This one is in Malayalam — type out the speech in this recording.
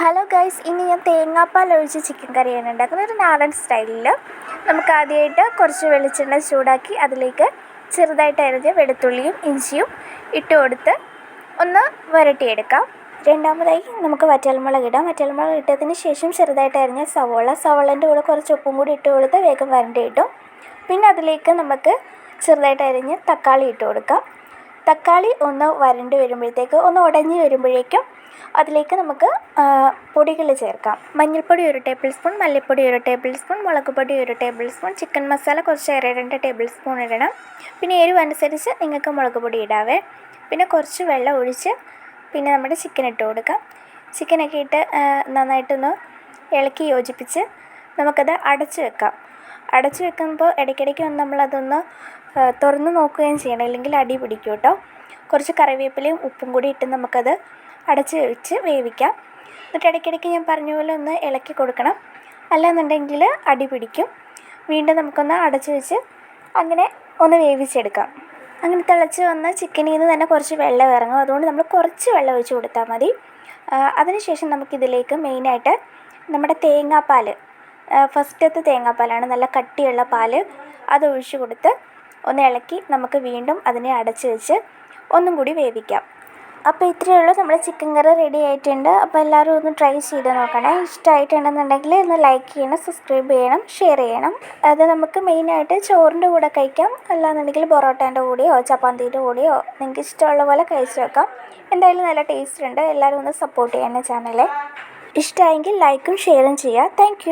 ഹലോ ഗൈസ് ഇനി ഞാൻ തേങ്ങാപ്പാൽ ഒഴിച്ച് ചിക്കൻ കറിയാണ് ഉണ്ടാക്കുന്നത്. ഒരു നാടൻ സ്റ്റൈലിൽ നമുക്ക് ആദ്യമായിട്ട് കുറച്ച് വെളിച്ചെണ്ണ ചൂടാക്കി അതിലേക്ക് ചെറുതായിട്ട് അരിഞ്ഞ വെളുത്തുള്ളിയും ഇഞ്ചിയും ഇട്ട് കൊടുത്ത് ഒന്ന് വരട്ടിയെടുക്കാം. രണ്ടാമതായി നമുക്ക് വറ്റൽമുളക് ഇടാം. വറ്റൽമുളക് ഇട്ടതിന് ശേഷം ചെറുതായിട്ട് അരിഞ്ഞ സവോള. സവോളേന്റെ കൂടെ കുറച്ച് ഉപ്പും കൂടി ഇട്ട് കൊടുത്ത് വേഗം വരണ്ടി കിട്ടും പിന്നെ അതിലേക്ക് നമുക്ക് ചെറുതായിട്ട് അരിഞ്ഞ് തക്കാളി ഇട്ട് കൊടുക്കാം. തക്കാളി ഒന്ന് വരണ്ട് വരുമ്പോഴത്തേക്ക് ഒന്ന് ഉടഞ്ഞ് വരുമ്പോഴേക്കും അതിലേക്ക് നമുക്ക് പൊടികൾ ചേർക്കാം. മഞ്ഞൾപ്പൊടി ഒരു ടേബിൾ സ്പൂൺ മല്ലിപ്പൊടി ഒരു ടേബിൾ സ്പൂൺ മുളക് പൊടി ഒരു ടേബിൾ സ്പൂൺ ചിക്കൻ മസാല കുറച്ച് ഏറെ രണ്ട് ടേബിൾ സ്പൂൺ ഇടണം. പിന്നെ എരിവ് അനുസരിച്ച് നിങ്ങൾക്ക് മുളക് പൊടി ഇടാവേ. പിന്നെ കുറച്ച് വെള്ളം ഒഴിച്ച് പിന്നെ നമ്മുടെ ചിക്കൻ ഇട്ട് കൊടുക്കാം. ചിക്കനൊക്കെ ഇട്ട് നന്നായിട്ടൊന്ന് ഇളക്കി യോജിപ്പിച്ച് നമുക്കത് അടച്ച് വെക്കാം. അടച്ച് വെക്കുമ്പോൾ ഇടയ്ക്കിടയ്ക്ക് ഒന്ന് നമ്മളതൊന്ന് തുറന്ന് നോക്കുകയും ചെയ്യണം. ഇല്ലെങ്കിൽ അടി പിടിക്കും കേട്ടോ. കുറച്ച് കറിവേപ്പിലയും ഉപ്പും കൂടി ഇട്ട് നമുക്കത് അടച്ച് വെച്ച് വേവിക്കാം. എന്നിട്ട് ഇടയ്ക്കിടയ്ക്ക് ഞാൻ പറഞ്ഞ പോലെ ഒന്ന് ഇളക്കി കൊടുക്കണം. അല്ലാന്നുണ്ടെങ്കിൽ അടി പിടിക്കും. വീണ്ടും നമുക്കൊന്ന് അടച്ച് വെച്ച് അങ്ങനെ ഒന്ന് വേവിച്ചെടുക്കാം. അങ്ങനെ തിളച്ച് വന്ന ചിക്കനിൽ നിന്ന് തന്നെ കുറച്ച് വെള്ളം ഇറങ്ങും. അതുകൊണ്ട് നമ്മൾ കുറച്ച് വെള്ളം ഒഴിച്ച് കൊടുത്താൽ മതി. അതിനുശേഷം നമുക്കിതിലേക്ക് മെയിനായിട്ട് നമ്മുടെ തേങ്ങാപ്പാൽ ഫസ്റ്റത്തെ തേങ്ങാപ്പാലാണ് നല്ല കട്ടിയുള്ള പാൽ അത് ഒഴിച്ചു കൊടുത്ത് ഒന്ന് ഇളക്കി നമുക്ക് വീണ്ടും അതിനെ അടച്ച് വെച്ച് ഒന്നും കൂടി വേവിക്കാം. അപ്പോൾ ഇത്രയേ ഉള്ളൂ. നമ്മുടെ ചിക്കൻ കറി റെഡി ആയിട്ടുണ്ട്. അപ്പോൾ എല്ലാവരും ഒന്ന് ട്രൈ ചെയ്ത് നോക്കണേ. ഇഷ്ടമായിട്ടുണ്ടെന്നുണ്ടെങ്കിൽ ഒന്ന് ലൈക്ക് ചെയ്യണം സബ്സ്ക്രൈബ് ചെയ്യണം ഷെയർ ചെയ്യണം. അത് നമുക്ക് മെയിനായിട്ട് ചോറിന്റെ കൂടെ കഴിക്കാം. അല്ലാന്നുണ്ടെങ്കിൽ പൊറോട്ടേന്റെ കൂടെയോ ചപ്പാത്തിയുടെ കൂടെയോ നിങ്ങൾക്ക് ഇഷ്ടമുള്ള പോലെ കഴിച്ച് വെക്കാം. എന്തായാലും നല്ല ടേസ്റ്റ് ഉണ്ട്. എല്ലാവരും ഒന്ന് സപ്പോർട്ട് ചെയ്യണം ചാനലെ ഇഷ്ടമായെങ്കിൽ ലൈക്കും ഷെയറും ചെയ്യുക. താങ്ക്